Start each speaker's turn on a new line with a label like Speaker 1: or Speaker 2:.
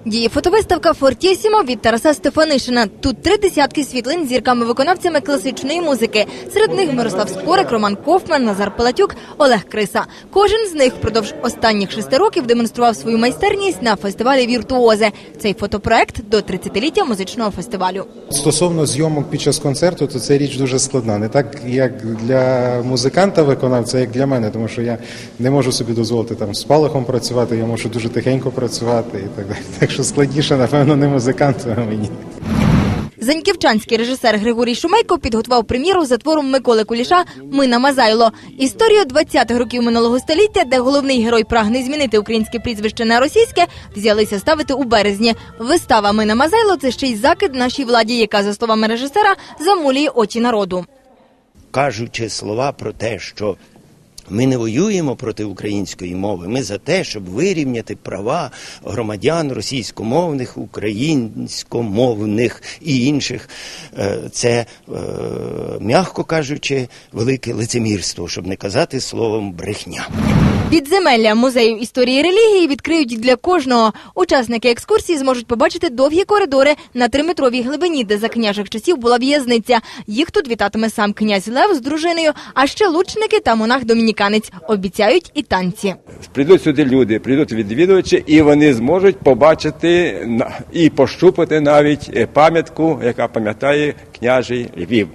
Speaker 1: студії фотовиставка Фортісімо від Тараса Стефанишина. Тут три десятки світлин зірками-виконавцями класичної музики. Серед них Мирослав Скорик, Роман Кофман, Назар Палатюк, Олег Криса. Кожен з них впродовж останніх шести років демонстрував свою майстерність на фестивалі Віртуози. Цей фотопроект до 30-ліття музичного фестивалю.
Speaker 2: Стосовно зйомок під час концерту, то це річ дуже складна. Не так як для музиканта виконавця, як для мене, тому що я не можу собі дозволити там з палахом працювати, я можу дуже тихенько працювати і так далі. Так що складніше, напевно, не музиканту, а мені.
Speaker 1: Заньківчанський режисер Григорій Шумейко підготував прем'єру за твором Миколи Куліша Мина Мазайло. Історію 20-х років минулого століття, де головний герой прагне змінити українське прізвище на російське, взялися ставити у березні. Вистава Мина Мазайло це ще й закид нашій владі, яка, за словами режисера, замулює очі народу.
Speaker 3: кажучи слова про те, що ми не воюємо проти української мови, ми за те, щоб вирівняти права громадян російськомовних, українськомовних і інших. Е, Це, е, м'яко кажучи, велике лицемірство, щоб не казати словом брехня.
Speaker 1: Підземелля музею історії релігії відкриють для кожного. Учасники екскурсії зможуть побачити довгі коридори на триметровій глибині, де за княжих часів була в'язниця. Їх тут вітатиме сам князь Лев з дружиною, а ще лучники та монах домініканець. Обіцяють і танці.
Speaker 4: Прийдуть сюди люди, прийдуть відвідувачі, і вони зможуть побачити і пощупати навіть е, пам'ятку, яка пам'ятає княжий Львів.